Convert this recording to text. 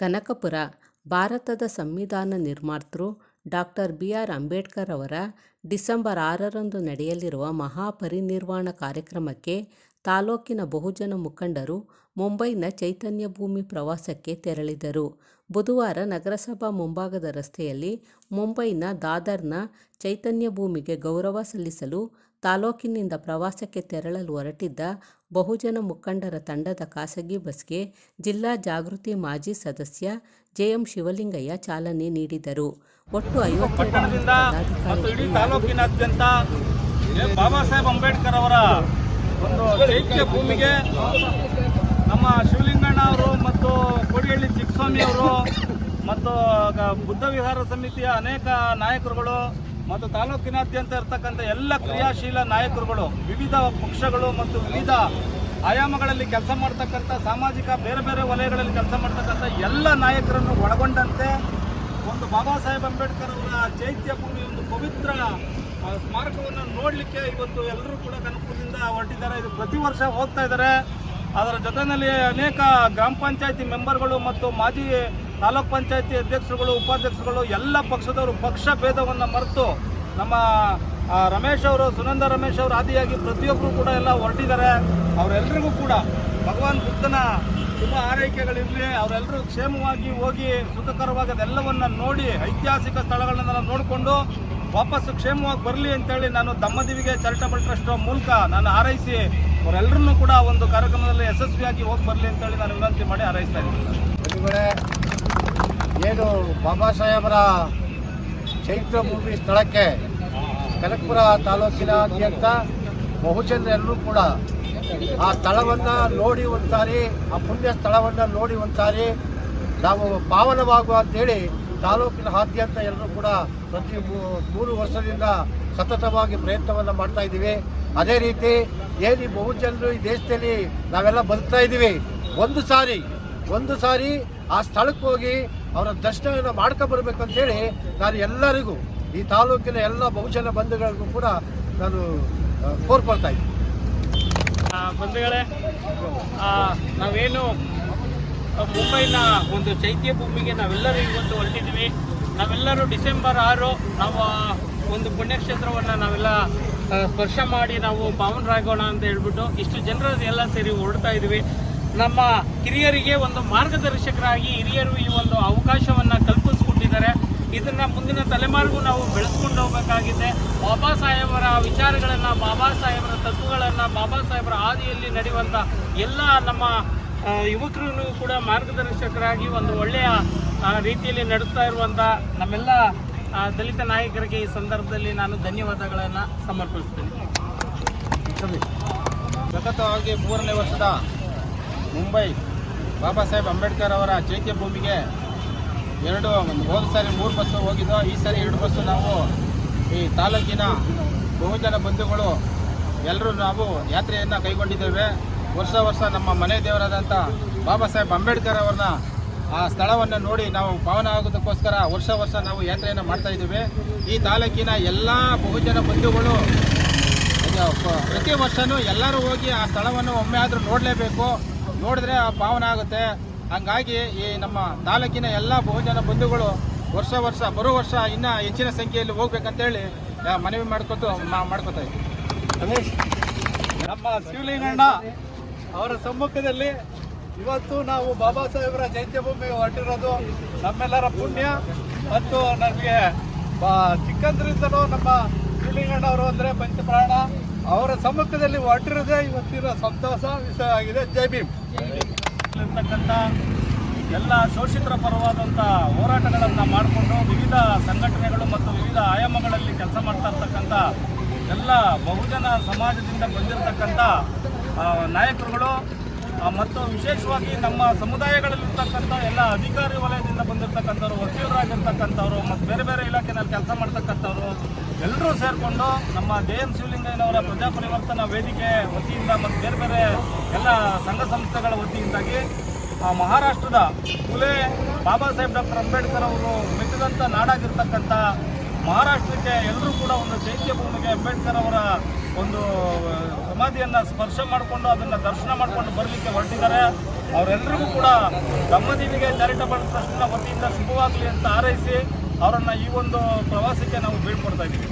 ಕನಕಪುರ ಭಾರತದ ಸಂವಿಧಾನ ನಿರ್ಮಾತೃ ಡಾಕ್ಟರ್ ಬಿ ಆರ್ ಅಂಬೇಡ್ಕರ್ ಅವರ ಡಿಸೆಂಬರ್ ಆರರಂದು ನಡೆಯಲಿರುವ ಮಹಾಪರಿನಿರ್ವಾಣ ಕಾರ್ಯಕ್ರಮಕ್ಕೆ ತಾಲೂಕಿನ ಬಹುಜನ ಮುಖಂಡರು ಮುಂಬೈನ ಚೈತನ್ಯ ಭೂಮಿ ಪ್ರವಾಸಕ್ಕೆ ತೆರಳಿದರು. ಬುಧವಾರ ನಗರಸಭಾ ಮುಂಭಾಗದ ರಸ್ತೆಯಲ್ಲಿ ಮುಂಬೈನ ದಾದರ್ನ ಚೈತನ್ಯ ಭೂಮಿಗೆ ಗೌರವ ಸಲ್ಲಿಸಲು ತಾಲೂಕಿನಿಂದ ಪ್ರವಾಸಕ್ಕೆ ತೆರಳಲು ಹೊರಟಿದ್ದ ಬಹುಜನ ಮುಖಂಡರ ತಂಡದ ಖಾಸಗಿ ಬಸ್ಗೆ ಜಿಲ್ಲಾ ಜಾಗೃತಿ ಮಾಜಿ ಸದಸ್ಯ ಜೆಎಂ ಶಿವಲಿಂಗಯ್ಯ ಚಾಲನೆ ನೀಡಿದರು. ಒಟ್ಟು ಪದಾಧಿಕಾರಿಗಳು ತಾಲೂಕಿನಾದ್ಯಂತ ಬಾಬಾ ಸಾಹೇಬ್ ಅಂಬೇಡ್ಕರ್ ಅವರ ಒಂದು ಚೈತ್ಯ ಭೂಮಿಗೆ ನಮ್ಮ ಶಿವಲಿಂಗಣ್ಣ ಅವರು ಮತ್ತು ಕೊಡಿಹಳ್ಳಿ ಚಿಕ್ಕಸ್ವಾಮಿ ಅವರು ಮತ್ತು ಬುದ್ಧ ವಿಹಾರ ಸಮಿತಿಯ ಅನೇಕ ನಾಯಕರುಗಳು ಮತ್ತು ತಾಲೂಕಿನಾದ್ಯಂತ ಇರತಕ್ಕಂಥ ಎಲ್ಲ ಕ್ರಿಯಾಶೀಲ ನಾಯಕರುಗಳು, ವಿವಿಧ ಪಕ್ಷಗಳು ಮತ್ತು ವಿವಿಧ ಆಯಾಮಗಳಲ್ಲಿ ಕೆಲಸ ಮಾಡ್ತಕ್ಕಂಥ ಸಾಮಾಜಿಕ ಬೇರೆ ಬೇರೆ ವಲಯಗಳಲ್ಲಿ ಕೆಲಸ ಮಾಡ್ತಕ್ಕಂಥ ಎಲ್ಲ ನಾಯಕರನ್ನು ಒಳಗೊಂಡಂತೆ ಒಂದು ಬಾಬಾ ಸಾಹೇಬ್ ಅಂಬೇಡ್ಕರ್ ಅವರ ಚೈತ್ಯ ಭೂಮಿ, ಒಂದು ಪವಿತ್ರ ಸ್ಮಾರಕವನ್ನು ನೋಡಲಿಕ್ಕೆ ಇವತ್ತು ಎಲ್ಲರೂ ಕೂಡ ಕನಕಪುರದಿಂದ ಹೊರಟಿದ್ದಾರೆ. ಇದು ಪ್ರತಿ ವರ್ಷ ಹೋಗ್ತಾ ಇದ್ದಾರೆ. ಅದರ ಜೊತೆಯಲ್ಲಿ ಅನೇಕ ಗ್ರಾಮ ಪಂಚಾಯತಿ ಮೆಂಬರ್ಗಳು ಮತ್ತು ಮಾಜಿ ತಾಲೂಕ್ ಪಂಚಾಯತಿ ಅಧ್ಯಕ್ಷರುಗಳು, ಉಪಾಧ್ಯಕ್ಷರುಗಳು, ಎಲ್ಲ ಪಕ್ಷದವರು ಪಕ್ಷ ಭೇದವನ್ನು ಮರೆತು ನಮ್ಮ ರಮೇಶ್ ಅವರು, ಸುನಂದ ರಮೇಶ್ ಅವರು ಆದಿಯಾಗಿ ಪ್ರತಿಯೊಬ್ಬರು ಕೂಡ ಎಲ್ಲ ಹೊರಟಿದ್ದಾರೆ. ಅವರೆಲ್ಲರಿಗೂ ಕೂಡ ಭಗವಾನ್ ಬುದ್ಧನ ತುಂಬ ಆರೈಕೆಗಳಿರಲಿ ಅವರೆಲ್ಲರೂ ಕ್ಷೇಮವಾಗಿ ಹೋಗಿ ಸುಖಕರವಾಗಿ ಅದೆಲ್ಲವನ್ನ ನೋಡಿ ಐತಿಹಾಸಿಕ ಸ್ಥಳಗಳನ್ನೆಲ್ಲ ನೋಡಿಕೊಂಡು ವಾಪಸ್ಸು ಕ್ಷೇಮವಾಗಿ ಬರಲಿ ಅಂತೇಳಿ ನಾನು ದಮ್ಮದಿವಿಗೆ ಚಾರಿಟಬಲ್ ಟ್ರಸ್ಟ್ ಮೂಲಕ ನಾನು ಹಾರೈಸಿ ಅವರೆಲ್ಲರನ್ನೂ ಕೂಡ ಒಂದು ಕಾರ್ಯಕ್ರಮದಲ್ಲಿ ಯಶಸ್ವಿಯಾಗಿ ಹೋಗಿ ಬರಲಿ ಅಂತೇಳಿ ನಾನು ವಿನಂತಿ ಮಾಡಿ ಹಾರೈಸ್ತಾ ಇದ್ದೀನಿ. ಏನು ಬಾಬಾ ಸಾಹೇಬರ ಚೈತ್ರ ಭೂಮಿ ಸ್ಥಳಕ್ಕೆ ಕನಕಪುರ ತಾಲೂಕಿನಾದ್ಯಂತ ಬಹುಜನರೆಲ್ಲರೂ ಕೂಡ ಆ ಸ್ಥಳವನ್ನು ನೋಡಿ ಒಂದ್ಸಾರಿ, ಆ ಪುಣ್ಯ ಸ್ಥಳವನ್ನು ನೋಡಿ ಒಂದ್ಸಾರಿ ನಾವು ಪಾವನವಾಗುವ ಅಂತೇಳಿ ತಾಲೂಕಿನ ಆದ್ಯಂತ ಎಲ್ಲರೂ ಕೂಡ ಪ್ರತಿ ಮೂರು ವರ್ಷದಿಂದ ಸತತವಾಗಿ ಪ್ರಯತ್ನವನ್ನು ಮಾಡ್ತಾ ಇದ್ದೀವಿ. ಅದೇ ರೀತಿ ಏನು ಈ ಬಹುಜನರು ಈ ದೇಶದಲ್ಲಿ ನಾವೆಲ್ಲ ಬದುಕ್ತಾ ಇದ್ದೀವಿ. ಒಂದು ಸಾರಿ ಒಂದು ಸಾರಿ ಆ ಸ್ಥಳಕ್ಕೆ ಹೋಗಿ ಅವರ ದರ್ಶನವನ್ನು ಅಂತೇಳಿ ನಾನು ಎಲ್ಲರಿಗೂ, ಈ ತಾಲೂಕಿನ ಎಲ್ಲ ಬಹುಜನ ಬಂಧುಗಳಿಗೂ ಕೂಡ ನಾನು ಕೋರ್ಕೊಳ್ತಾ ಇದ್ದೀನಿ. ಬಂಧುಗಳೇ ನಾವೇನು ಮುಂಬೈನ ಒಂದು ಚೈತ್ಯ ಭೂಮಿಗೆ ನಾವೆಲ್ಲರೂ ಇವತ್ತು ಹೊರಟಿದ್ದೀವಿ. ನಾವೆಲ್ಲರೂ ಡಿಸೆಂಬರ್ ಆರು, ನಾವು ಒಂದು ಪುಣ್ಯಕ್ಷೇತ್ರವನ್ನು ನಾವೆಲ್ಲ ಸ್ಪರ್ಶ ಮಾಡಿ ನಾವು ಪಾವನರಾಗೋಣ ಅಂತ ಹೇಳ್ಬಿಟ್ಟು ಇಷ್ಟು ಜನರ ಎಲ್ಲ ಸೇರಿ ಹೊರಡ್ತಾ ಇದ್ದೀವಿ. ನಮ್ಮ ಹಿರಿಯರಿಗೆ ಒಂದು ಮಾರ್ಗದರ್ಶಕರಾಗಿ ಹಿರಿಯರು ಈ ಒಂದು ಅವಕಾಶವನ್ನು ಕಲ್ಪಿಸ್ಕೊಟ್ಟಿದ್ದಾರೆ. ಇದನ್ನ ಮುಂದಿನ ತಲೆಮಾರಿಗೂ ನಾವು ಬೆಳೆಸ್ಕೊಂಡು ಹೋಗಬೇಕಾಗಿದೆ. ಬಾಬಾ ಸಾಹೇಬರ ವಿಚಾರಗಳನ್ನು, ಬಾಬಾ ಸಾಹೇಬರ ತತ್ವಗಳನ್ನು, ಬಾಬಾ ಸಾಹೇಬರ ಹಾದಿಯಲ್ಲಿ ನಡೆಯುವಂಥ ಎಲ್ಲ ನಮ್ಮ ಯುವಕರು ಕೂಡ ಮಾರ್ಗದರ್ಶಕರಾಗಿ ಒಂದು ಒಳ್ಳೆಯ ರೀತಿಯಲ್ಲಿ ನಡೆಸ್ತಾ ಇರುವಂಥ ನಮ್ಮೆಲ್ಲ ದಲಿತ ನಾಯಕರಿಗೆ ಈ ಸಂದರ್ಭದಲ್ಲಿ ನಾನು ಧನ್ಯವಾದಗಳನ್ನು ಸಮರ್ಪಿಸ್ತೇನೆ. ಸತತವಾಗಿ ಮೂರನೇ ವರ್ಷದ ಮುಂಬೈ ಬಾಬಾ ಸಾಹೇಬ್ ಅಂಬೇಡ್ಕರ್ ಅವರ ಚೈತ್ಯ ಭೂಮಿಗೆ ಎರಡು, ಹೋದ ಸಾರಿ ಮೂರು ಬಸ್ಸು ಹೋಗಿದ್ದೋ, ಈ ಸಾರಿ ಎರಡು ಬಸ್ಸು ನಾವು ಈ ತಾಲೂಕಿನ ಬಹುಜನ ಬಂಧುಗಳು ಎಲ್ಲರೂ ನಾವು ಯಾತ್ರೆಯನ್ನು ಕೈಗೊಂಡಿದ್ದೇವೆ. ವರ್ಷ ವರ್ಷ ನಮ್ಮ ಮನೆ ದೇವರಾದಂಥ ಬಾಬಾ ಸಾಹೇಬ್ ಅಂಬೇಡ್ಕರ್ ಅವ್ರನ್ನ ಆ ಸ್ಥಳವನ್ನು ನೋಡಿ ನಾವು ಪಾವನ ಆಗೋದಕ್ಕೋಸ್ಕರ ವರ್ಷ ವರ್ಷ ನಾವು ಯಾತ್ರೆಯನ್ನು ಮಾಡ್ತಾ ಇದ್ದೇವೆ. ಈ ತಾಲೂಕಿನ ಎಲ್ಲ ಬಹುಜನ ಬಂಧುಗಳು ಪ್ರತಿ ವರ್ಷವೂ ಎಲ್ಲರೂ ಹೋಗಿ ಆ ಸ್ಥಳವನ್ನು ಒಮ್ಮೆ ಆದರೂ ನೋಡಲೇಬೇಕು. ನೋಡಿದ್ರೆ ಆ ಭಾವನೆ ಆಗುತ್ತೆ. ಹಂಗಾಗಿ ಈ ನಮ್ಮ ತಾಲೂಕಿನ ಎಲ್ಲ ಬಹುಜನ ಬಂಧುಗಳು ವರ್ಷ ವರ್ಷ ಬರೋ ವರ್ಷ ಇನ್ನೂ ಹೆಚ್ಚಿನ ಸಂಖ್ಯೆಯಲ್ಲಿ ಹೋಗ್ಬೇಕಂತೇಳಿ ಮನವಿ ಮಾಡ್ಕೊತು ಮಾಡ್ಕೊತಾ ಇದ್ದೀವಿ ನಮ್ಮ ಶಿವಲಿಂಗಣ್ಣ ಅವರ ಸಮ್ಮುಖದಲ್ಲಿ ಇವತ್ತು ನಾವು ಬಾಬಾ ಸಾಹೇಬರ ಚೈತ್ಯ ಭೂಮಿಗೆ ಹೊರಟಿರೋದು ನಮ್ಮೆಲ್ಲರ ಪುಣ್ಯ. ಮತ್ತು ನಮಗೆ ಬಾ- ಚಿಕ್ಕಂದ್ರಿಂದಲೂ ನಮ್ಮ ಶಿವಲಿಂಗಣ್ಣ ಅವರು ಅಂದರೆ ಪಂಚಪ್ರಾಣ. ಅವರ ಸಮ್ಮುಖದಲ್ಲಿ ಹೊರಟಿರೋದೇ ಇವತ್ತಿನ ಸಂತೋಷ, ವಿಷಯ ಆಗಿದೆ. ಜೈ ಭೀಮ್. ಇರ್ತಕ್ಕಂಥ ಎಲ್ಲ ಶೋಷಿತರ ಪರವಾದಂಥ ಹೋರಾಟಗಳನ್ನು ಮಾಡಿಕೊಂಡು ವಿವಿಧ ಸಂಘಟನೆಗಳು ಮತ್ತು ವಿವಿಧ ಆಯಾಮಗಳಲ್ಲಿ ಕೆಲಸ ಮಾಡ್ತಾ ಇರ್ತಕ್ಕಂಥ ಎಲ್ಲ ಬಹುಜನ ಸಮಾಜದಿಂದ ಬಂದಿರತಕ್ಕಂಥ ನಾಯಕರುಗಳು ಮತ್ತು ವಿಶೇಷವಾಗಿ ನಮ್ಮ ಸಮುದಾಯಗಳಲ್ಲಿರ್ತಕ್ಕಂಥ ಎಲ್ಲ ಅಧಿಕಾರಿ ವಲಯದಿಂದ ಬಂದಿರತಕ್ಕಂಥವ್ರು ವಕೀಲರಾಗಿರ್ತಕ್ಕಂಥವ್ರು ಮತ್ತು ಬೇರೆ ಬೇರೆ ಇಲಾಖೆನಲ್ಲಿ ಕೆಲಸ ಮಾಡ್ತಕ್ಕಂಥವ್ರು ಎಲ್ಲರೂ ಸೇರಿಕೊಂಡು ನಮ್ಮ ಜೆ ಎಂ ಶಿವಲಿಂಗಯ್ಯನವರ ಪ್ರಜಾ ಪರಿವರ್ತನಾ ವೇದಿಕೆ ವತಿಯಿಂದ ಮತ್ತು ಬೇರೆ ಬೇರೆ ಎಲ್ಲ ಸಂಘ ಸಂಸ್ಥೆಗಳ ವತಿಯಿಂದಾಗಿ ಆ, ಮಹಾರಾಷ್ಟ್ರದ ಕುಲೆ ಬಾಬಾ ಸಾಹೇಬ್ ಡಾಕ್ಟರ್ ಅಂಬೇಡ್ಕರ್ ಅವರು ಮೆಚ್ಚಿದಂಥ ನಾಡಾಗಿರ್ತಕ್ಕಂಥ ಮಹಾರಾಷ್ಟ್ರಕ್ಕೆ ಎಲ್ಲರೂ ಕೂಡ ಒಂದು ಚೈತ್ಯ ಭೂಮಿಗೆ ಅಂಬೇಡ್ಕರ್ ಅವರ ಒಂದು ಸಮಾಧಿಯನ್ನು ಸ್ಪರ್ಶ ಮಾಡಿಕೊಂಡು ಅದನ್ನು ದರ್ಶನ ಮಾಡಿಕೊಂಡು ಬರಲಿಕ್ಕೆ ಹೊರಟಿದ್ದಾರೆ. ಅವರೆಲ್ಲರಿಗೂ ಕೂಡ ದಮ್ಮದಿನಿಗೆ ಚಾರಿಟಬಲ್ ಟ್ರಸ್ಟ್ನ ವತಿಯಿಂದ ಶುಭವಾಗಲಿ ಅಂತ ಹಾರೈಸಿ ಅವರನ್ನು ಈ ಒಂದು ಪ್ರವಾಸಕ್ಕೆ ನಾವು ಬೀಳ್ಕೊಡ್ತಾ ಇದ್ದೀವಿ.